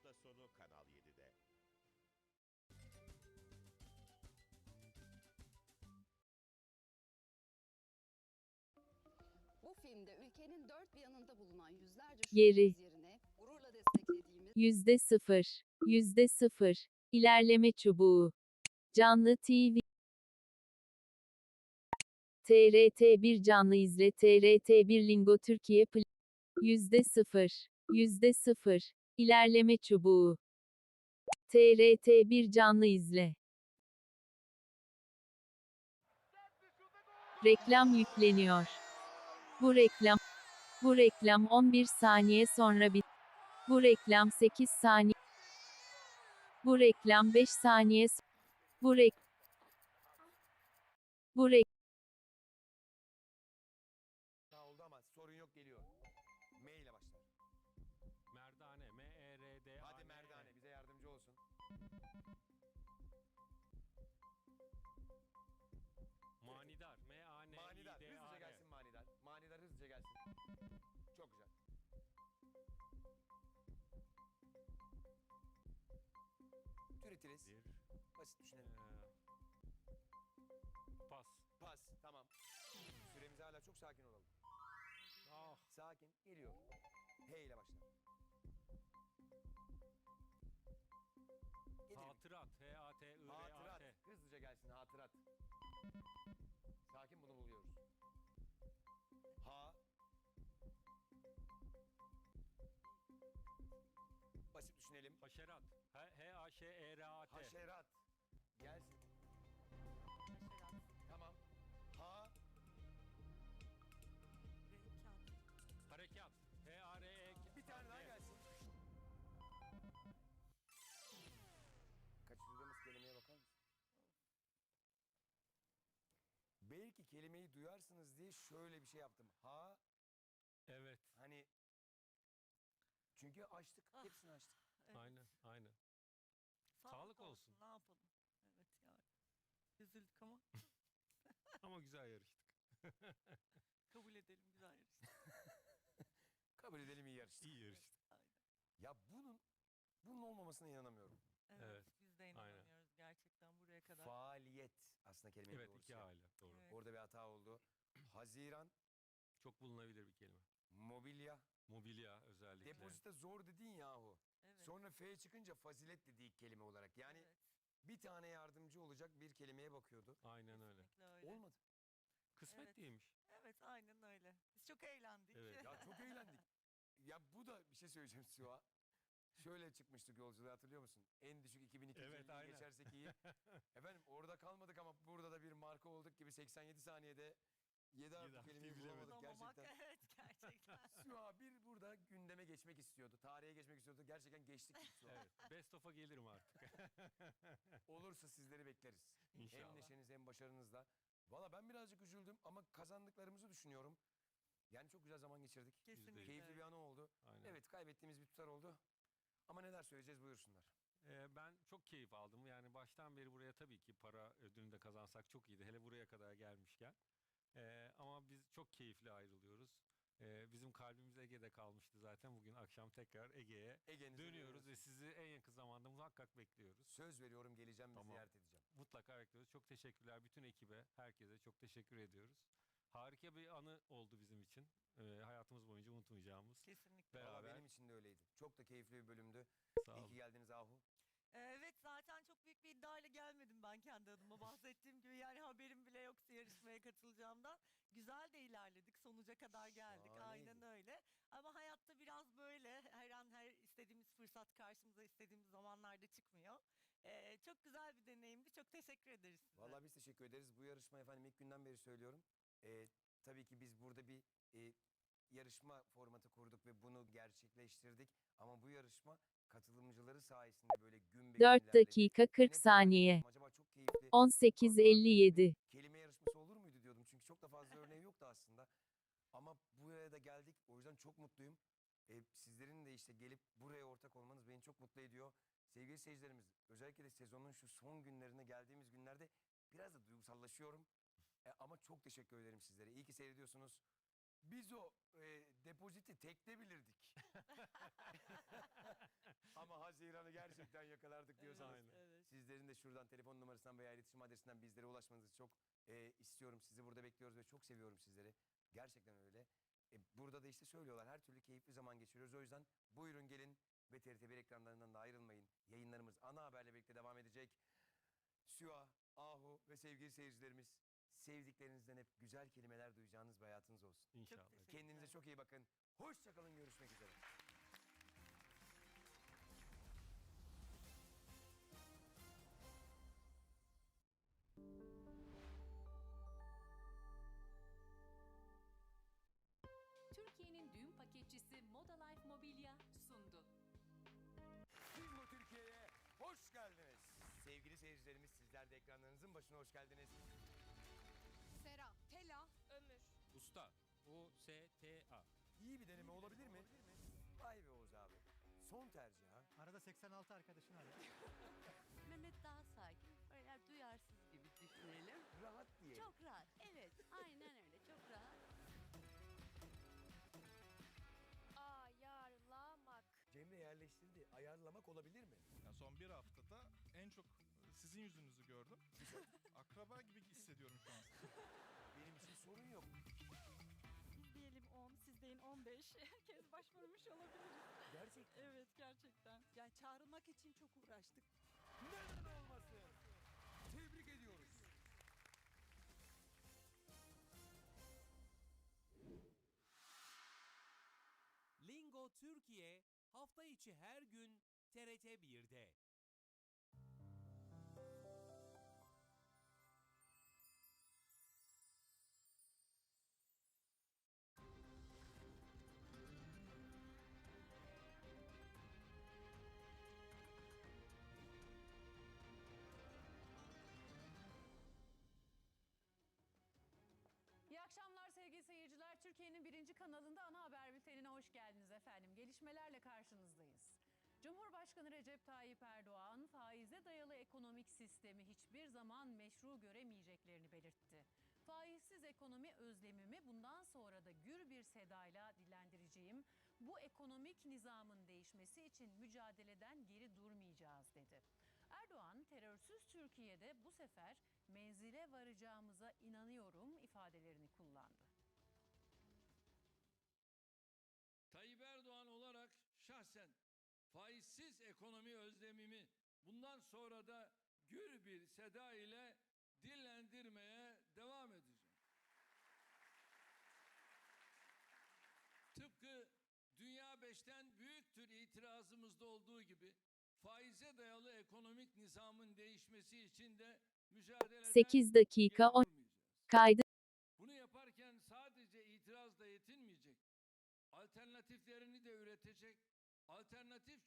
hafta sonu Kanal 7'de. Bu filmde ülkenin dört bir yanında bulunan yüzlerce Geri. yerine gururla desteklediğimiz Yüzde sıfır. Yüzde sıfır. İlerleme çubuğu. Canlı TV. TRT1 canlı izle TRT1 Lingo Türkiye Yüzde sıfır. Yüzde sıfır. İlerleme çubuğu. TRT1 canlı izle. Reklam yükleniyor. Bu reklam bu reklam 11 saniye sonra bit. Bu reklam 8 saniye. Bu reklam 5 saniye. Bu rek Bu rek sorun yok geliyor. M ile Türetiriz. Bir, Basit düşünelim. eee, pas. Pas tamam. Süremiz hala çok sakin olalım. Ah, Sakin geliyor. H ile. Geliyor. hatırat, H-A-T-I-R-A-T. Hatırat. Hızlıca gelsin hatırat. Sakin bunu buluyoruz. Ha. Basit düşünelim. Haşerat, H- H-A-Ş-E-R-A-T. Haşerat. Gelsin. Tamam. Ha. Harekat, H-A-R-E-K. Bir tane daha gelsin. Kaçırdığımız kelimeye bakar mısın? Belki kelimeyi duyarsınız diye şöyle bir şey yaptım. Ha Evet, hani çünkü açtık. Ah. Hepsini açtık. Evet. aynen, aynen. Sağlık olsun. Ne yapalım? Evet ya. Üzüldük ama Ama güzel yarıştık. kabul edelim güzel yarıştık. Kabul edelim iyi yarıştık. İyi yarıştık. Ya bunun bunun olmamasına inanamıyorum. Evet, Evet, biz de aynen. inanamıyoruz gerçekten buraya kadar. Faaliyet aslında kelimenin Evet, doğrusu. iki aile, doğru. Evet. Orada bir hata oldu. Haziran, Çok bulunabilir bir kelime. Mobilya, Mobilya özellikle. depozite zor dedin yahu. Evet. Sonra F çıkınca fazilet dedi ilk kelime olarak. Yani evet, bir tane yardımcı olacak bir kelimeye bakıyordu. Aynen öyle. öyle. Olmadı. Kısmet Evet. değilmiş. Evet aynen öyle. Biz çok eğlendik. Evet. Ya çok eğlendik. Ya bu da bir şey söyleyeceğim Suha. Şöyle çıkmıştık yolculuğa hatırlıyor musun? En düşük 2250 Evet, aynen. geçersek iyi. Efendim orada kalmadık ama burada da bir marka olduk gibi 87 saniyede 7 artı kelimeyi bilemedik. bulamadık Bulamamak, gerçekten. evet gerçekten. Suha bir burada gündeme geçmek istiyordu. Tarihe geçmek istiyordu. Gerçekten geçtik Suha. Evet, best of'a gelirim artık. Olursa sizleri bekleriz. Hem İnşallah. neşeniz hem başarınızla. Valla ben birazcık üzüldüm ama kazandıklarımızı düşünüyorum. Yani çok güzel zaman geçirdik. Kesinlikle. Keyifli bir an oldu. Aynen. Evet kaybettiğimiz bir tutar oldu. Ama neler söyleyeceğiz buyursunlar. Ee, ben çok keyif aldım. Yani baştan beri buraya tabii ki para ödülünü de kazansak çok iyiydi. Hele buraya kadar gelmişken. Ee, ama biz çok keyifli ayrılıyoruz. Ee, bizim kalbimiz Ege'de kalmıştı zaten. Bugün akşam tekrar Ege'ye Ege'nize dönüyoruz ve sizi en yakın zamanda muhakkak bekliyoruz. Söz veriyorum geleceğim ve Tamam. ziyaret edeceğim. Mutlaka bekliyoruz. Çok teşekkürler bütün ekibe, herkese çok teşekkür ediyoruz. Harika bir anı oldu bizim için. Ee, hayatımız boyunca unutmayacağımız. Kesinlikle. Valla Beraber. benim için de öyleydi. Çok da keyifli bir bölümdü. Sağ İyi olun. ki geldiniz Ahu. Ee, Evet zaten çok ben kendi adıma bahsettiğim gibi yani haberim bile yoktu yarışmaya katılacağımdan. Güzel de ilerledik sonuca kadar geldik aynen Şahaneydi. öyle. Ama hayatta biraz böyle her an her istediğimiz fırsat karşımıza istediğimiz zamanlarda çıkmıyor. Ee, çok güzel bir deneyimdi çok teşekkür ederiz size. Valla biz teşekkür ederiz. Bu yarışma efendim ilk günden beri söylüyorum. Ee, tabii ki biz burada bir e, yarışma formatı kurduk ve bunu gerçekleştirdik. Ama bu yarışma katılımcıları sayesinde böyle gün be gün 4 ilerledi. dakika 40 Yine bu saniye. Acaba. 18.57. kelime yarışması olur muydu diyordum. Çünkü çok da fazla örneği yoktu aslında. Ama buraya da geldik. O yüzden çok mutluyum. E, sizlerin de işte gelip buraya ortak olmanız beni çok mutlu ediyor. Sevgili seyircilerimiz özellikle de sezonun şu son günlerine geldiğimiz günlerde biraz da duygusallaşıyorum. E, ama çok teşekkür ederim sizlere. İyi ki seyrediyorsunuz. Biz o e, depoziti tekte bilirdik. Ama Haziran'ı gerçekten yakalardık diyorsanız. Aynen. Evet. Sizlerin de şuradan telefon numarasından veya iletişim adresinden bizlere ulaşmanızı çok e, istiyorum. Sizi burada bekliyoruz ve çok seviyorum sizleri. Gerçekten öyle. E, burada da işte söylüyorlar her türlü keyifli zaman geçiriyoruz. O yüzden buyurun gelin ve TRT1 ekranlarından da ayrılmayın. Yayınlarımız ana haberle birlikte devam edecek. Süha, Ahu ve sevgili seyircilerimiz sevdiklerinizden hep güzel kelimeler duyacağınız bir hayatınız olsun. İnşallah. teşekkür Kendinize çok iyi bakın. Hoşçakalın görüşmek üzere. Türkiye'nin düğün paketçisi Moda Life Mobilya sundu. Bingo Türkiye'ye hoş geldiniz. Sevgili seyircilerimiz sizler de ekranlarınızın başına hoş geldiniz. Usta. U-S-T-A. İyi bir deneme olabilir mi? Vay be Oğuz abi. Son tercih ha. Arada 86 arkadaşını ara. Mehmet daha sakin, böyle duyarsız gibi düşünelim. Rahat diye. Çok rahat, evet, aynen öyle, çok rahat. Ayarlamak. Cemre yerleştirdi. Ayarlamak olabilir mi? Ya son bir haftada en çok sizin yüzünüzü gördüm. Akraba gibi hissediyorum şu an. Benim için sorun yok. 15. Herkes başvurmuş olabiliriz. Gerçekten. Evet gerçekten. Yani çağrılmak için çok uğraştık. Neden olmasın? Tebrik ediyoruz. Lingo Türkiye hafta içi her gün TRT 1'de. Sevgili seyirciler. Türkiye'nin birinci kanalında ana haber bültenine hoş geldiniz efendim. Gelişmelerle karşınızdayız. Cumhurbaşkanı Recep Tayyip Erdoğan faize dayalı ekonomik sistemi hiçbir zaman meşru göremeyeceklerini belirtti. Faizsiz ekonomi özlemimi bundan sonra da gür bir sedayla dillendireceğim. Bu ekonomik nizamın değişmesi için mücadeleden geri durmayacağız dedi. Erdoğan terörsüz Türkiye'de bu sefer menzile varacağımıza inanıyorum ifadelerini kullandı. Şahsen faizsiz ekonomi özlemimi bundan sonra da gür bir seda ile dillendirmeye devam edeceğim. Tıpkı Dünya Beş'ten büyüktür itirazımızda olduğu gibi faize dayalı ekonomik nizamın değişmesi için de mücadeleden 8 dakika geri 10 durmayacağız. kaydı Bunu yaparken sadece itirazla yetinmeyecek. Alternatiflerini de üretecek. Alternatif